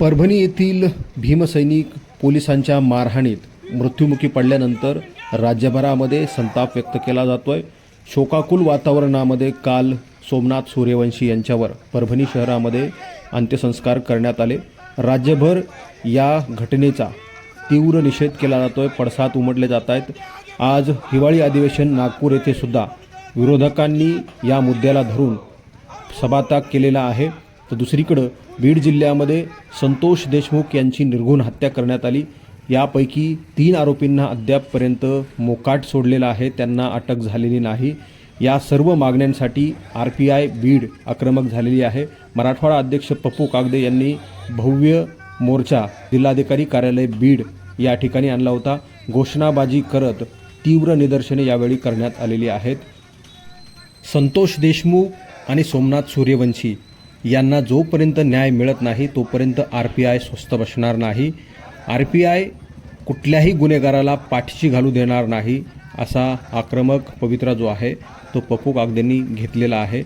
परभणी येथील भीमसैनिक पोलिसांच्या मारहाणीत मृत्युमुखी पडल्यानंतर राज्यभरामध्ये संताप व्यक्त केला जातो आहे शोकाकुल वातावरणामध्ये काल सोमनाथ सूर्यवंशी यांच्यावर परभणी शहरामध्ये अंत्यसंस्कार करण्यात आले. राज्यभर या घटनेचा तीव्र निषेध केला जातो आहे पडसाद उमटले जात आहेत. आज हिवाळी अधिवेशन नागपूर येथे सुद्धा विरोधकांनी या मुद्द्याला धरून सभात्याग केलेला आहे. तर दुसरीकडं बीड जिल्ह्यामध्ये संतोष देशमुख यांची निर्घुण हत्या करण्यात आली. यापैकी तीन आरोपींना अद्यापपर्यंत मोकाट सोडलेला आहे. त्यांना अटक झालेली नाही. या सर्व मागण्यांसाठी आर पी आय बीड आक्रमक झालेली आहे. मराठवाडा अध्यक्ष पप्पू कागदे यांनी भव्य मोर्चा जिल्हाधिकारी कार्यालय बीड या ठिकाणी आणला होता. घोषणाबाजी करत तीव्र निदर्शने यावेळी करण्यात आलेली आहेत. संतोष देशमुख आणि सोमनाथ सूर्यवंशी यांना जोपर्यंत न्याय मिळत नाही तोपर्यंत आर पी आय स्वस्त बसणार नाही. आर पी आय कुठल्याही गुन्हेगाराला पाठीशी घालू देणार नाही असा आक्रमक पवित्रा जो आहे तो पप्पू कागदेंनी घेतलेला आहे.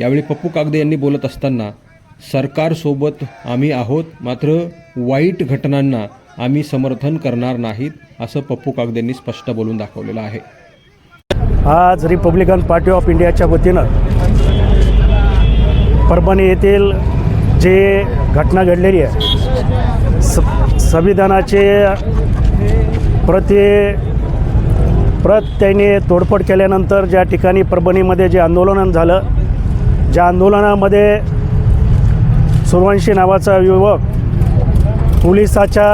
यावेळी पप्पू कागदे यांनी बोलत असताना सरकारसोबत आम्ही आहोत मात्र वाईट घटनांना आम्ही समर्थन करणार नाहीत असं पप्पू कागदेंनी स्पष्ट बोलून दाखवलेलं आहे. आज रिपब्लिकन पार्टी ऑफ इंडियाच्या वतीनं परभणी येथील जे घटना घडलेली आहे स संविधानाचे प्रति प्रत त्यांनी तोडफोड केल्यानंतर ज्या ठिकाणी परभणीमध्ये जे आंदोलन झालं ज्या आंदोलनामध्ये सुरवंशी नावाचा युवक पोलिसाच्या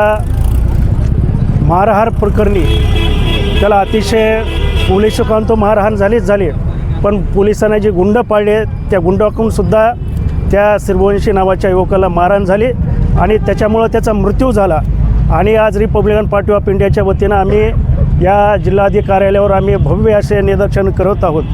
मारहार प्रकरणी त्याला अतिशय पोलीस तो मारहाण झालीच झाली. पण पोलिसांना जे गुंड पाळले त्या गुंडाकडूनसुद्धा त्या श्रीवंशी नावाच्या युवकाला मारहाण झाली आणि त्याच्यामुळं त्याचा मृत्यू झाला. आणि आज रिपब्लिकन पार्टी ऑफ इंडियाच्या वतीनं आम्ही या जिल्हाधिकारी कार्यालयावर आम्ही भव्य असे निदर्शन करत आहोत.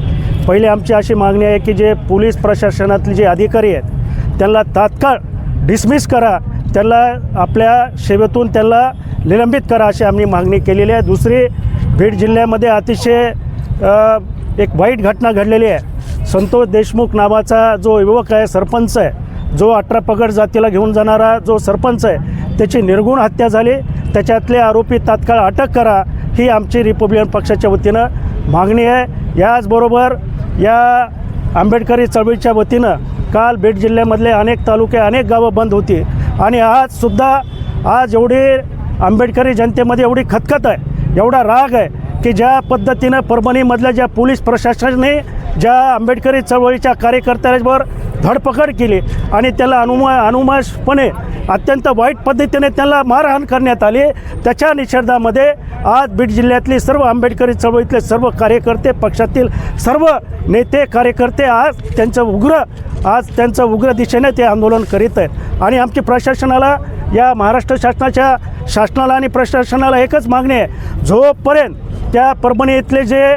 पहिले आमची अशी मागणी आहे की जे पोलीस प्रशासनातले जे अधिकारी आहेत त्यांना तात्काळ डिसमिस करा त्यांना आपल्या सेवेतून त्यांना निलंबित करा अशी आम्ही मागणी केलेली आहे. दुसरी बीड जिल्ह्यामध्ये अतिशय एक वाईट घटना घडलेली आहे. संतोष देशमुख नावाचा जो युवक आहे सरपंच आहे जो अठरा पगड जातीला घेऊन जाणारा जो सरपंच आहे त्याची निर्गुण हत्या झाली. त्याच्यातले आरोपी तात्काळ अटक करा ही आमची रिपब्लिकन पक्षाच्या वतीनं मागणी आहे. याचबरोबर या आंबेडकरी चळवळीच्या वतीनं काल बीड जिल्ह्यामधले अनेक तालुके अनेक गावं बंद होती. आणि आजसुद्धा आज एवढी आंबेडकरी जनतेमध्ये एवढी खतखत आहे एवढा राग आहे की ज्या पद्धतीनं परभणीमधल्या ज्या पोलीस प्रशासनाने ज्या आंबेडकरी चळवळीच्या कार्यकर्त्यांवर धडपकड केली आणि त्याला अनुमा अनुमासपणे अत्यंत वाईट पद्धतीने त्याला मारहाण करण्यात आली त्याच्या निषेधामध्ये आज बीड जिल्ह्यातली सर्व आंबेडकरी चळवळीतले सर्व कार्यकर्ते पक्षातील सर्व नेते कार्यकर्ते आज त्यांचं उग्र आज त्यांचं उग्र दिशेने ते आंदोलन करीत आहेत. आणि आमची प्रशासनाला या महाराष्ट्र शासनाच्या शासनाला आणि प्रशासनाला एकच मागणी आहे. जोपर्यंत त्या परभणी इथले जे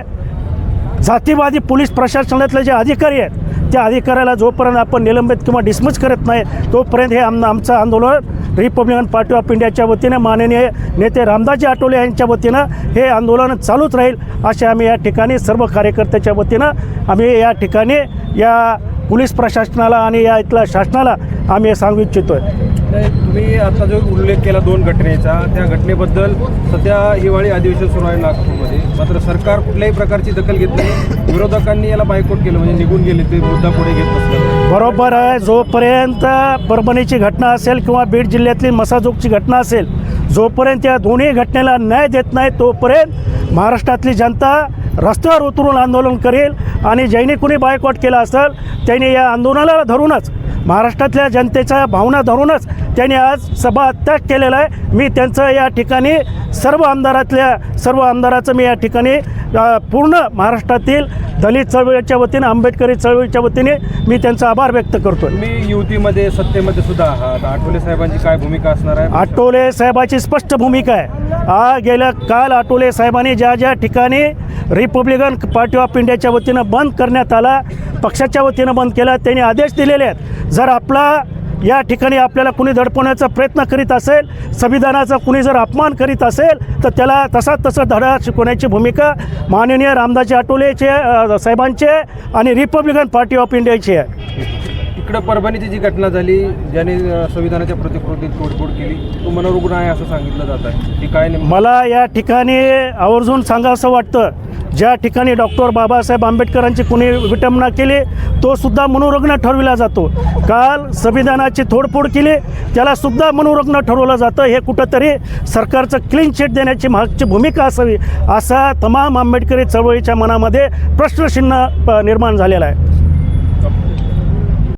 जातीवादी पोलीस प्रशासनातले जे अधिकारी आहेत त्या अधिकाऱ्याला जोपर्यंत आपण निलंबित किंवा डिसमिस करत नाही तोपर्यंत हे आम आमचं आंदोलन रिपब्लिकन पार्टी ऑफ इंडियाच्या वतीनं माननीय नेते रामदासजी आठवले यांच्या वतीनं हे आंदोलन चालूच राहील असे आम्ही या ठिकाणी सर्व कार्यकर्त्याच्या वतीनं आम्ही या ठिकाणी या पोलीस प्रशासनाला आणि या इथल्या शासनाला आम्ही हे सांगू इच्छितो आहे नाही तुम्ही आता जो उल्लेख केला दोन घटनेचा त्या घटनेबद्दल सध्या हिवाळी अधिवेशन सुरू आहे नागपूरमध्ये. मात्र सरकार कुठल्याही प्रकारची दखल घेत नाही. विरोधकांनी याला बायकॉट केलं म्हणजे निघून गेले ते मुद्दा पुढे घेत नसतात बरोबर आहे जोपर्यंत परभणीची घटना असेल किंवा बीड जिल्ह्यातली मसाजोगची घटना असेल जोपर्यंत या दोन्ही घटनेला न्याय देत नाही तोपर्यंत महाराष्ट्रातली जनता रस्त्यावर उतरून आंदोलन करेल आणि ज्यांनी कुणी बायकॉट केला असेल त्यांनी या आंदोलनाला धरूनच महाराष्ट्रातल्या जनतेच्या भावना धरूनच त्यांनी आज सभात्याग केलेला आहे. मी त्यांचं या ठिकाणी सर्व आमदारातल्या सर्व आमदाराचं मी या ठिकाणी पूर्ण महाराष्ट्रातील दलित चळवळीच्या वतीने आंबेडकरी चळवळीच्या वतीने मी त्यांचा आभार व्यक्त करतो तुम्ही युतीमध्ये सत्तेमध्ये सुद्धा आहात. आठवले साहेबांची काय भूमिका असणार आहे? आटोले साहेबाची स्पष्ट भूमिका आहे. आ गेल्या काल आटोले साहेबांनी ज्या ज्या ठिकाणी रिपब्लिकन पार्टी ऑफ इंडियाच्या वतीनं बंद करण्यात आला पक्षाच्या वतीनं बंद केला त्यांनी आदेश दिलेले आहेत. जर आपला या ठिकाणी आपल्याला कुणी दडपवण्याचा प्रयत्न करीत असेल संविधानाचा कुणी जर अपमान करीत असेल तर त्याला तसा तसा धडा शिकवण्याची भूमिका माननीय रामदासजी अ, साहेबांचे आणि रिपब्लिकन पार्टी ऑफ इंडियाची आहे. इकडं परभणीची जी घटना झाली ज्याने संविधानाच्या प्रतिकृतीत तोडफोड केली तो मनोरुग्ण आहे असं सांगितलं जात आहे. की काय नेमकं? मला या ठिकाणी आवर्जून सांगावंसं वाटतं. ज्या ठिकाणी डॉक्टर बाबासाहेब आंबेडकरांची कुणी विटंबना केली तो सुद्धा मनोरुग्ण ठरविला जातो. काल संविधानाची तोडफोड केली त्यालासुद्धा मनोरुग्ण ठरवलं जातं. हे कुठंतरी सरकारचं क्लीन चिट देण्याची मागची भूमिका असावी असा तमाम आंबेडकरी चळवळीच्या मनामध्ये प्रश्नचिन्ह प- निर्माण झालेला आहे.